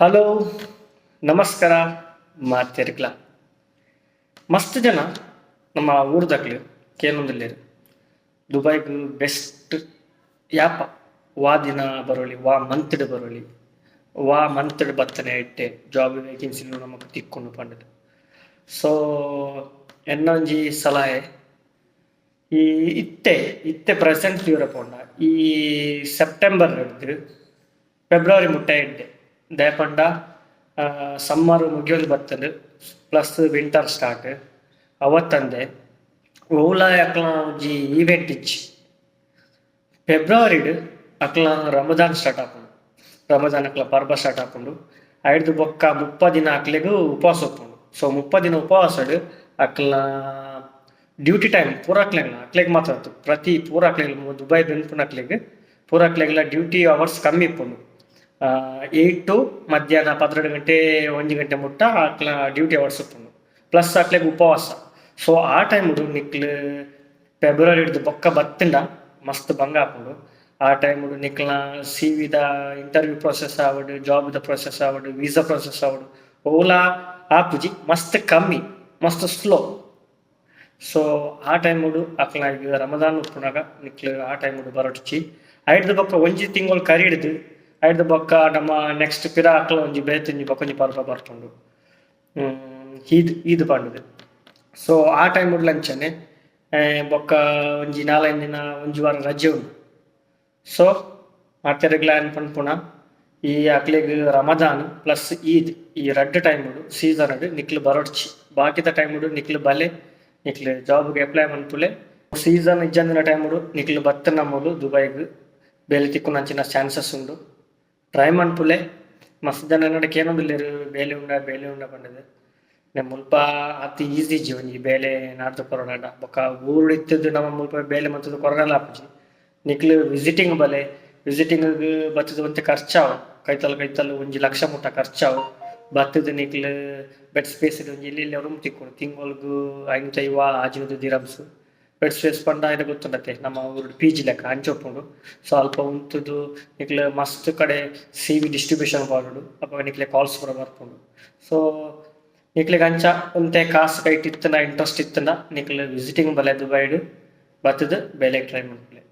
Hello, ನಮಸ್ಕಾರ ಮಾತಿರ್ಗ್ಲ ಮಸ್ತ್ ಜನ ನಮ್ಮ ಊರ್ದಾಗ್ಲಿ ಕೇನೊಂದಲ್ಲಿ ದುಬೈಗೆ ಬೆಸ್ಟ್ ಯಾಪ? ವಾ ದಿನ ಬರೋಳಿ ವಾ ಮಂತ್ಡ್ ಬರೋಳಿ ವಾ ಮಂತ್ಡ್ ಬತ್ತನೆ ಇಟ್ಟೆ ಜಾಬ್ ವೇಕೆನ್ಸಿಲು ನಮಗೆ ತಿಕ್ಕೊಂಡು ಪಂಡದು ಸೊ ಎನ್ನೊಂಜಿ ಸಲಹೆ ಈ ಇತ್ತೆ ಇತ್ತೆ ಪ್ರೆಸೆಂಟ್ ಇವರ ಪೋಂಡ ಈ ಸೆಪ್ಟೆಂಬರ್ ಫೆಬ್ರವರಿ ಮುಟ್ಟ ಇಡ್ಡೆ ದಯಪಂಡ ಸಮ್ಮರ್ ಮುಗಿಯೋದು ಬರ್ತದೆ. ಪ್ಲಸ್ ವಿಂಟರ್ ಸ್ಟಾರ್ಟ್ ಅವತ್ತಂದೆ, ಓಲಾ ಅಕ್ಲ ಒಂಜಿ ಈವೆಂಟ್ ಇಚ್ಚಿ ಫೆಬ್ರವರಿಡ್ ಅಕ್ಲ ರಮದಾನ್ ಸ್ಟಾರ್ಟ್ ಹಾಕೊಂಡು ರಮದಾನ್ ಅಕ್ಲ ಪರ್ಬ ಸ್ಟಾರ್ಟ್ ಹಾಕೊಂಡು, ಐದು ಬೊಕ್ಕ ಮುಪ್ಪ ದಿನ ಅಕ್ಲೆಗೂ ಉಪವಾಸ ಒಪ್ಪುಂಡು ಸೊ ಮುಪ್ಪ ದಿನ ಉಪವಾಸಡ್ ಅಕ್ಲ ಡ್ಯೂಟಿ ಟೈಮ್ ಪೂರ ಅಕ್ಲೆಗ್ಲ, ಅಕ್ಲೆಗ್ ಮಾತ್ರ ಆತು. ಪ್ರತಿ ಪೂರ ಅಕ್ಲೆಗ್, ದುಬೈ ಬೆನ್ಪುನ ಅಕ್ಲೆಗ್, ಪೂರ ಅಕ್ಲೆಗ್ಲ ಡ್ಯೂಟಿ ಅವರ್ಸ್ ಕಮ್ಮಿ ಇಪ್ಪುಂಡು. ಏಯ್ಟ್ ಟು ಮಧ್ಯಾಹ್ನ ಪನ್ನೆರಡು ಗಂಟೆ, ಒಂದು ಗಂಟೆ ಮುಟ್ಟ ಅಕ್ಲ ಡ್ಯೂಟಿ ಅವರ್ಸ್ ಇಪ್ಪುಂಡು ಪ್ಲಸ್ ಅಕ್ಲೆಗ್ ಉಪವಾಸ. ಸೊ ಆ ಟೈಮ್ ನಿಕ್ಲ್ ಫೆಬ್ರವರಿ ಹಿಡ್ದು ಬೊಕ್ಕ ಬತ್ತಿಂಡ ಮಸ್ತ್ ಭಂಗ ಹಾಕೊಂಡು ಆ ಟೈಮ್ ನಿಕ್ಲ ಸಿ ವಿದ ಇಂಟರ್ವ್ಯೂ ಪ್ರೊಸೆಸ್ ಆವಡು ಜಾಬ್ದ ಪ್ರೊಸೆಸ್ ಆವಡು ವೀಸಾ ಪ್ರೊಸೆಸ್ ಆವಡು, ಓಲಾ ಆಪುಜಿ ಮಸ್ತ್ ಕಮ್ಮಿ, ಮಸ್ತ್ ಸ್ಲೋ ಸೊ ಆ ಟೈಮ್ ಅಕ್ಲ ರಮದಾನ್ ಉಪ್ಪುನಾಗ ನಿಕ್ಲು ಆ ಟೈಮ್ ಬರೋಟಿಚ್ಚಿ ಐಡ್ದ ಬೊಕ್ಕ ಒಂಜಿ ತಿಂಗಳು ಕರಿಡ್ದು ಐಡ್ದ ಬೊಕ್ಕ ನಮ್ಮ ನೆಕ್ಸ್ಟ್ ಪಿರ ಅಕ್ಲ ಒಂಜಿ ಬೇತೊಂಜಿ ಬೊಕ್ಕ ಒಂಜಿ ಪರ್ಪ ಬರ್ತುಂಡು ಹ್ಮ್, ಈದ್ ಈದ್ ಪಂಡುದು ಸೊ ಆ ಟೈಮ್ ಲಂಚನೆ ಬೊಕ್ಕ ಒಂಜಿ ನಾಲೈದು ದಿನ ಒಂಜಿ ವಾರ ರಜೆ ಉಂಡು ಸೊ ಮಾತೆರೆಗ್ಲ ಪನ್ಪುಣ ಈ ಅಕ್ಲೆಗ್ ರಮದಾನ್ ಪ್ಲಸ್ ಈದ್ ಈ ರಡ್ಡ್ ಟೈಮ್ ಸೀಸನ್ ನಿಕ್ಲು ಬರೋಡ್ಚಿ ಬಾಕಿದ ಟೈಮ್ ನಿಕ್ಲು ಬಲೆ ನಿಕ್ಲು ಜಾಬ್ಗೆ ಅಪ್ಲೈ ಮನ್ಪುಲೆ ಸೀಸನ್ ಇಜ್ಜಂದಿನ ಟೈಮ್ ನಿಕ್ಲು ಬತ್ತ ನಮ್ಮಲು ದುಬೈಗ್ ಬೇಲೆ ತಿಕ್ಕುನಂಚಿನ ಚಾನ್ಸಸ್ ಉಂಡು ಟ್ರೈ ಮನ್ಪುಲೆ ಮಸ್ತ್ ಜನ ನಡಕ್ಕೆ ಏನೊಂದಿಲ್ಲೇರು ಬೇಲೆ ಉಂಡ ಬೇಲೆ ಉಂಡ ಬಂದಿದೆ. ನಮ್ಮ ಮುಲ್ಪ ಅತಿ ಈಸಿ ಜೀವನ ಈ ಬೇಲೆ ನಾಡ್ದು ಕೊರೋನಾಡ ಬೊಕ ಊರು ಇತ್ತದ್ದು ನಮ್ಮ ಮುಲ್ಪ ಬೇಲೆ ಮತ್ತದ್ದು ಕೊರೋನಾ ಆಪುಜಿ ನಿಕ್ಲು ವಿಸಿಟಿಂಗ್ ಬಲೆ. ವಿಸಿಟಿಂಗ್ ಬತ್ತದ ಒಂತೆ ಖರ್ಚಾವು. ಕೈತಲ್ ಕೈತಲ್ ಒಂಜಿ ಲಕ್ಷ ಮುಟ್ಟ ಖರ್ಚಾವು. ಬತ್ತದ ನಿಕ್ಲು ಬೆಡ್ ಸ್ಪೇಸ್ ಒಂಜಿ ಇಲ್ಲಿ ಇಲ್ಲಿ ರೂಮ್ ತಿಕ್ಕೊಂಡು ಚೈವಾ ಐಂಚೈವ ಆಜುದು ದಿರಮ್ಸ್. ಬೆಡ್ ಸ್ಪೇಸ್ ಬಂದ ಇದು ಗೊತ್ತುಂಡತೆ ನಮ್ಮ ಊರು ಪಿ ಜಿ ಲೆಕ್ಕ ಸೊ ಅಲ್ಪ ಉಂತುದು ನಿಕ್ಲೆ ಮಸ್ತ್ ಕಡೆ ಸಿ ವಿ ಡಿಸ್ಟ್ರಿಬ್ಯೂಷನ್ ಮಾಡುಡು ಅಪ್ಪ ನಿಕ್ಲೆ ಕಾಲ್ಸ್ ಪೂರ ಬರ್ಪುಂಡು. ಸೊ ನಿಕ್ಲೆ ಅಂಚ ಉಂತೆ ಕಾಸು ಕೈಟ್ ಇತ್ತನ ಇಂಟ್ರೆಸ್ಟ್ ಇತ್ತನ, ನಿಕ್ಲೆ ವಿಸಿಟಿಂಗ್ ಬಲೆ ದುಬೈಡು ಬತ್ತದ ಬೇಲೆ ಟ್ರೈ ಮಾಡ್ಕೊಳ್ಳಿ